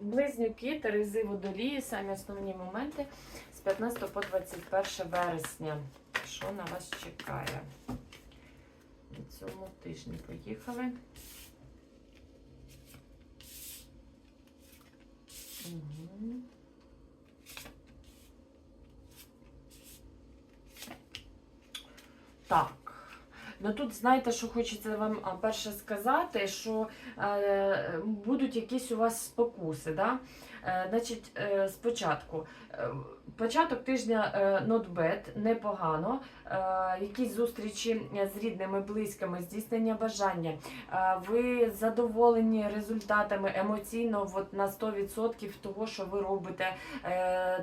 Близнюки, Терези, водолії, самі основні моменти з 15 по 21 вересня. Що на вас чекає? На цьому тижні поїхали. Угу. Так. Ну тут знаєте, що хочеться вам перше сказати, що е, будуть якісь у вас спокуси. Да? Е, значить, е, спочатку. Е, початок тижня bad, непогано. Якісь зустрічі з рідними, близькими, здійснення бажання. Ви задоволені результатами емоційно от, на 100% того, що ви робите,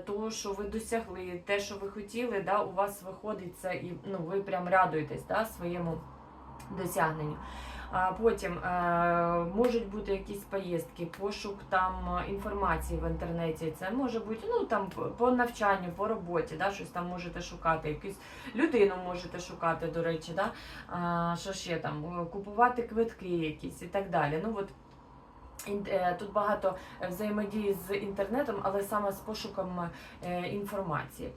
того, що ви досягли, те, що ви хотіли, да, у вас виходить це і ну, ви прям радуєтесь да, своєму досягненню. А потім е, можуть бути якісь поїздки, пошук там е, інформації в інтернеті. Це може бути ну там по- навчанню, по роботі, да, щось там можете шукати, якусь людину можете шукати, до речі, да, що ще там, е, купувати квитки якісь і так далі. Ну от Тут багато взаємодії з інтернетом, але саме з пошуком інформації.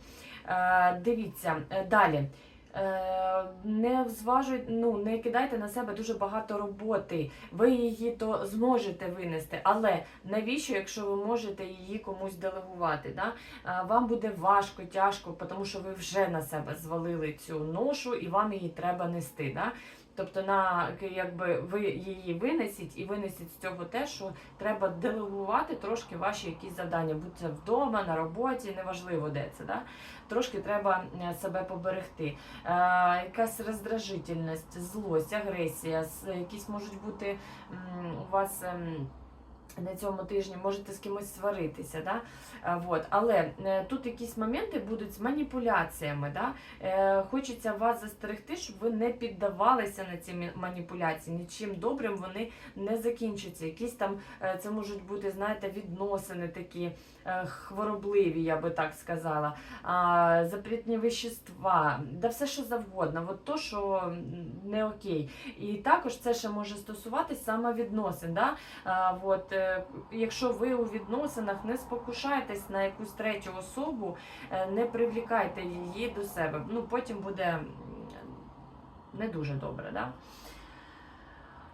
Дивіться далі. Е, Не зважуйте, ну не кидайте на себе дуже багато роботи. Ви її то зможете винести, але навіщо, якщо ви можете її комусь делегувати? Да? Е, Вам буде важко, тяжко, тому що ви вже на себе звалили цю ношу і вам її треба нести. Да? Тобто на якби ви її винесіть і винесіть з цього те, що треба делегувати трошки ваші якісь завдання, будь це вдома, на роботі, неважливо де це. Да? Трошки треба е, себе поберегти. Е, якась роздражительність, злость, агресія, якісь можуть бути м, у вас. ем, на цьому тижні можете з кимось сваритися, да? Е, Вот. але е, тут якісь моменти будуть з маніпуляціями. Да? Е, Хочеться вас застерегти, щоб ви не піддавалися на ці маніпуляції. Нічим добрим вони не закінчаться. Якісь там це можуть бути, знаєте, відносини такі хворобливі, я би так сказала, запретні вещества, да все що завгодно, от то, що не окей. І також це ще може стосуватись саме відносин. Да? А, от, е, якщо ви у відносинах не спокушаєтесь на якусь третю особу, е, не привлікайте її до себе. Ну, потім буде не дуже добре. Да?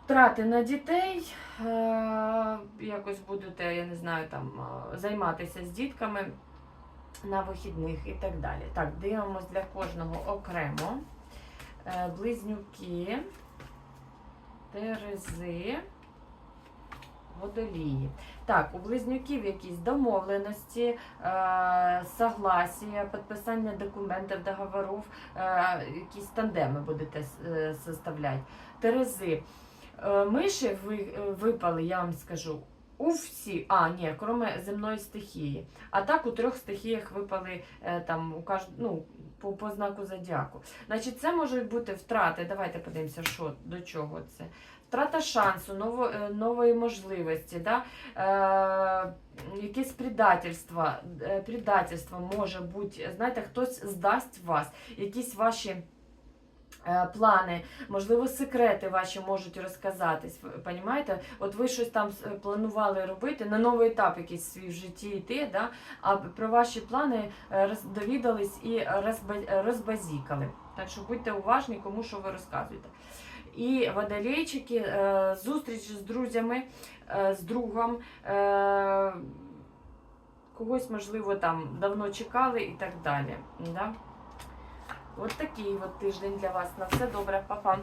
Трати на дітей, е, якось будете, я не знаю, там е, займатися з дітками на вихідних і так далі. Так, дивимось для кожного окремо. Е, Близнюки, Терези, водолії. Так, у близнюків якісь домовленості, е, согласія, підписання документів, договорів, е, якісь тандеми будете е, составляти. Терези. Е, Миші е, випали, я вам скажу. У всі, а ні, кроме земної стихії. А так у трьох стихіях випали е, там у каж... ну, по, по знаку зодіаку. Значить, це можуть бути втрати. Давайте подивимося, що до чого це. Втрата шансу, ново, е, нової можливості, да? е, якесь предательство, е, предательство може бути, знаєте, хтось здасть вас, якісь ваші плани, можливо, секрети ваші можуть розказатись. Понімаєте? От ви щось там е, планували робити, на новий етап якийсь свій в житті йти, да? а про ваші плани е, довідались і розбазікали. Так що будьте уважні, кому що ви розказуєте. І водолейчики, е, зустріч з друзями, е, з другом. е, Когось, можливо, там давно чекали і так далі. Да? От такий от тиждень для вас. На все добре, Па-па.